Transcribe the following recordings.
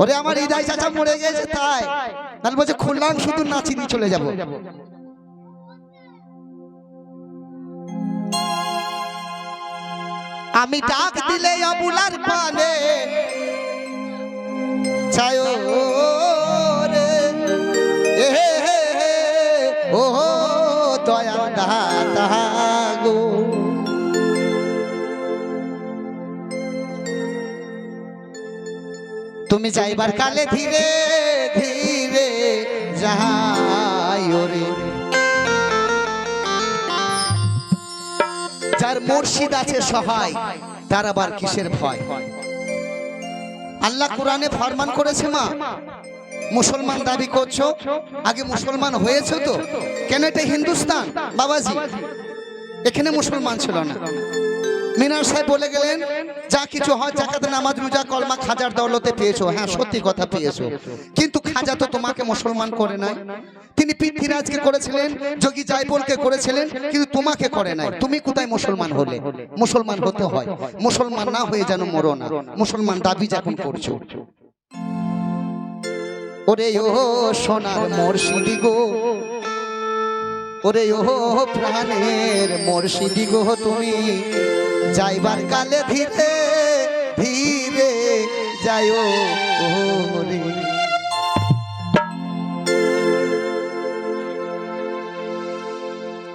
ওরে আমার হৃদয় চাচা মরে গেছে তাই। তাহলে বলছে খুললাম শুধু নাচি দিয়ে চলে যাব। আমি ডাক দিলে অবুলার পানে, ছায় তুমি যাইবার কালে ধীরে ধীরে যাই রে যার মুর্শিদ আছে সহায়, তার আবার কিসের ভয়? আল্লাহ কোরআনে ফরমান করেছে মা, মুসলমান দাবি করছ, আগে মুসলমান হয়েছে তো? কেন এটা হিন্দুস্তান? বাবাজি, এখানে মুসলমান ছিল না। মিনার সাহেব বলে গেলেন, যা কিছু হয় জাকাতে নামাজ, রোজা, কলমা, খাজার দৌলতে পেয়েছ। হ্যাঁ সত্যি কথা পেয়েছ। কিন্তু খাজা তো তোমাকে মুসলমান করে নাই। তিনি পৃথ্বীরাজকে করেছিলেন, যোগী জয়পলকে করেছিলেন, কিন্তু তোমাকে করে নাই। তুমি কোথায় মুসলমান হলে? মুসলমান হতে হয়। মুসলমান না হয়ে যেন মরো না। মুসলমান দাবি যখন করছ। ওরে ও সোনার মুর্শিদি গো, ওরে ও প্রাণের মুর্শিদি গো তুমি যাইবার কালে ধীরে ধীরে যায় রে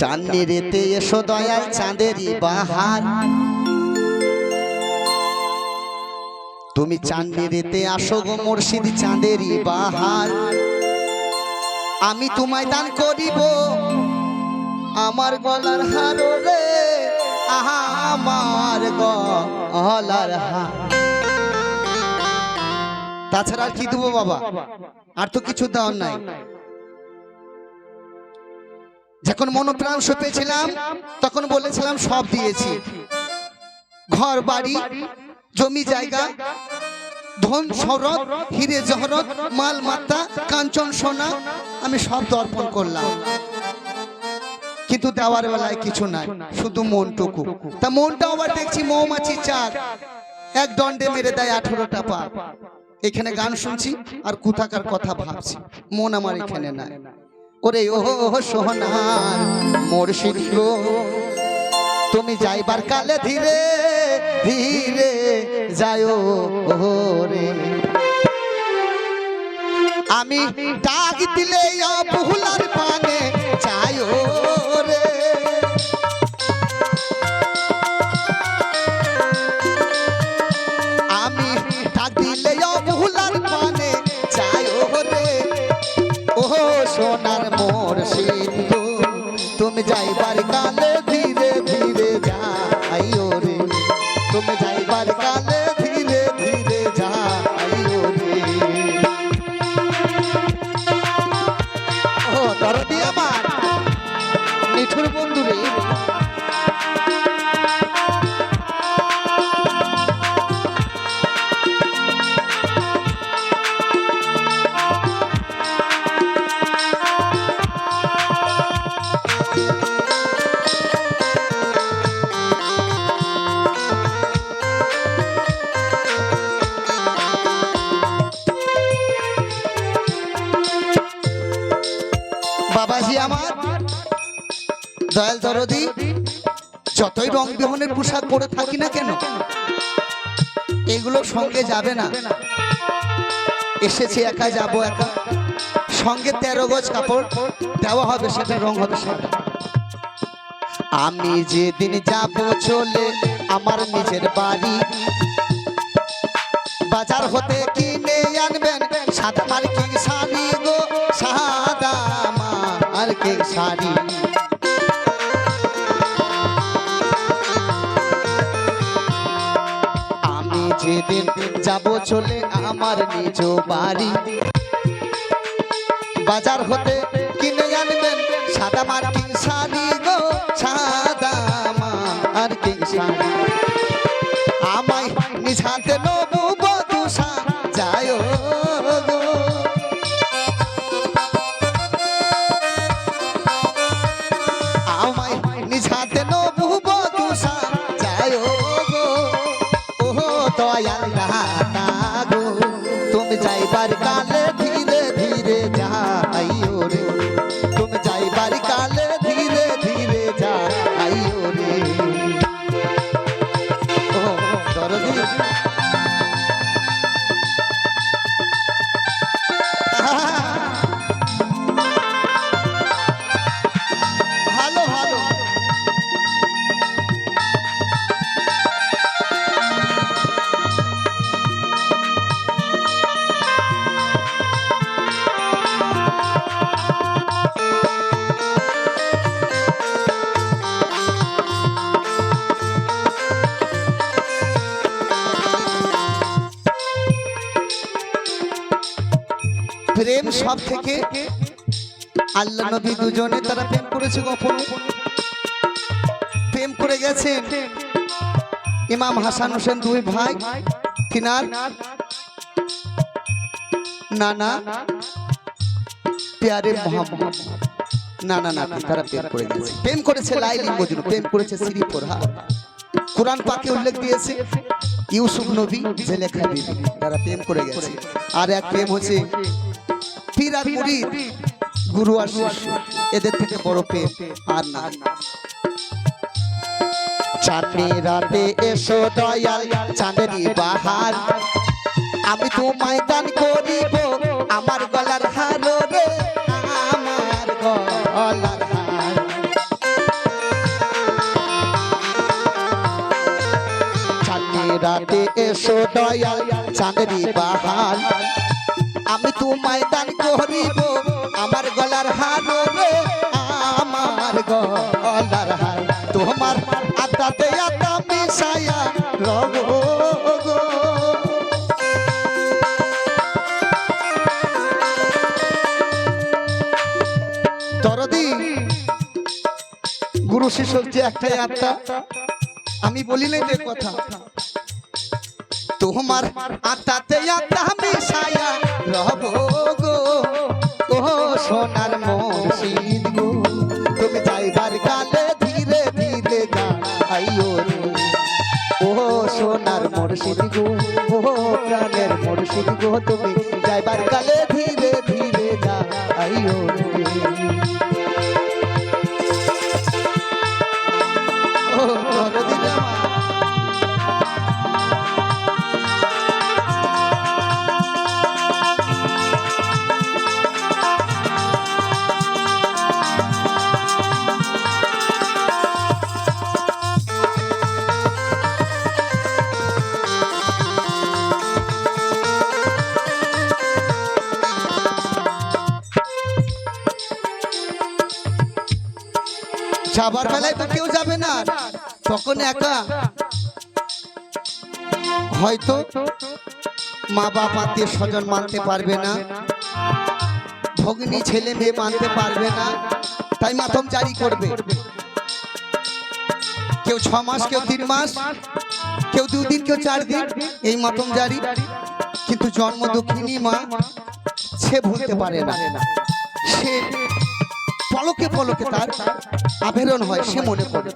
চান্দিরেতে এসো দয়াল, চাঁদেরই বাহার। তুমি চান্দিরেতে আসো গো মুর্শিদ, চাঁদেরই বাহার। আমি তোমায় দান করিব, আমার গলার হার রে আহা আমার গলার হার। তাছাড়া আর কি দেবো বাবা? আর তো কিছু দেওয়ার নাই। যখন মনোপ্রাণ সপেছিলাম তখন বলেছিলাম, সব দিয়েছি। ঘর, বাড়ি, জমি, জায়গা, ধন, শরৎ, হিরে জহরত মাল মাত্তা কাঞ্চন, সোনা, আমি সব দর্পণ করলাম। কিন্তু দেওয়ার বেলায় কিছু নাই, শুধু মনটুকু। তা মনটা আবার দেখছি মৌমাছি চাক। এক দণ্ডে মেরে দেয় আঠেরোটা পা এখানে গান শুনছি আর কোথাকার কথা ভাবছি। মন আমার এখানে নাই। ওরে ও সোহনার মুর্শিদ গো তুমি যাইবার কালে ধীরে ধীরে যায় রে। আমি ডাক দিলে বহুলার পানে চাই দরদি, যতই রং বিহনের পোশাক পরে থাকি না কেন, এগুলো সঙ্গে যাবে না। এসেছি একা, যাব একা। সঙ্গে তেরো গজ কাপড় দেওয়া হবে, সেটা রং হবে সাদা আমি যেদিন যাব চলে, আমার নিজের বাড়ি। বাজার হতে কিনে আনবেন সাদা মার্কিং শাড়ি গো, সাদা মার্কিং শাড়ি। যেদিন যাব চলে আমার নিজ বাড়ি। বাজার হতে কিনে আনবেন সাদা মার্কিং শাড়ি। সব থেকে আল্লাহ নবী দুজনে তারা প্রেম করেছে গোপন প্রেম করে গেছেন ইমাম হাসান হোসেন দুই ভাই, তিনার নানা, পেয়ারে মোহাম্মদ। না না তারা প্রেম করে গেছে। প্রেম করেছে লাইলি মজনু, প্রেম করেছে শ্রী ফরহা। কোরআন পাকে উল্লেখ দিয়েছে, ইউসুফ নবী, জেলেখা বিবি, তারা প্রেম করে গেছে। আর এক প্রেম হচ্ছে পীর মুরিদ গুরু আর শিষ্য এদের থেকে বড় আর না। চাঁদনি রাতে এসো দয়াল চাঁদনি বাহার। আমি তোমায় দান করিব আমার গলার হার রে আমার গলার হার। চাঁদনি রাতে এসো দয়াল চাঁদনি বাহার। আমি তোমায় দান করিব। আমার গলার হার রে আমার গলার হার। তোমার আত্মাতে আত্মা মিশায়া রব দরদি, গুরু শিষ্যর যে একটাই আত্মা, আমি বলি নাই তো এ কথা। তোমার আত্মাতে আত্মা মিশায়া রব গো ও সোনার মুর্শিদ গো। তুমি যাইবার কালে ধীরে ধীরে গাইও রে। ও সোনার মুর্শিদ গো ও প্রাণের মুর্শিদ গো। তুমি যাইবার কালে ধীরে ধীরে গাইও রে। যাবার বেলায় তো কেউ যাবে না। তখন একা। হয়তো মা বাপ, আত্মীয় স্বজন মানতে পারবে না। ভগ্নী, ছেলে, মেয়ে মানতে পারবে না। তাই মাতম জারি করবে। কেউ ছ মাস, কেউ তিন মাস, কেউ দুদিন কেউ চার দিন, এই মাতম জারি। কিন্তু জন্ম দুঃখিনী মা, সে ভুলতে পারে না। সে পলকে পলকে তার আবেরণ হয় সে মনে করে।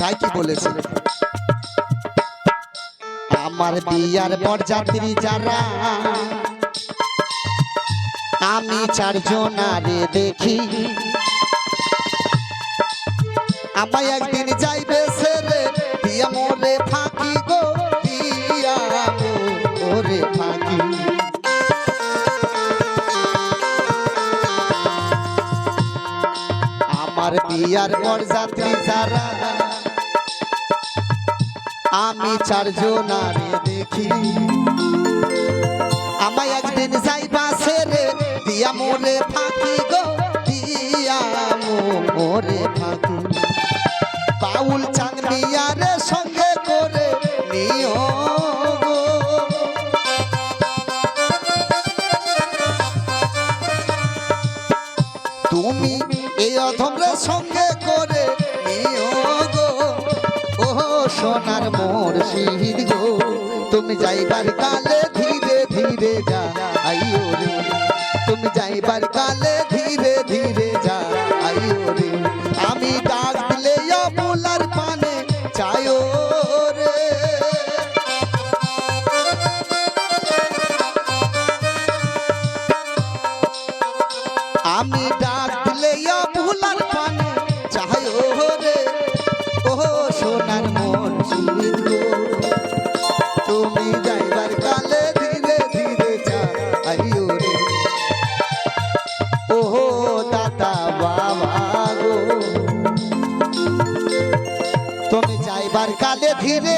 তাই কি বলেছে আমার বিয়ার বরযাত্রী যারা, আমি চারজন আরে দেখি। আমায় একদিন যাইবে আমার বিয়ার বরযাত্রী যারা আমি চারজন আরে দেখি। আমায় একদিন যাইবা সেরে দিয়া মোরে ফাঁকি গো। তুমি এই অধমরে সঙ্গে করে ও সোনার মোর শহীদ গো, তুমি যাইবার কালে ধীরে ধীরে যা আইও রে। তুমি যাইবার কালে ধীরে তুমি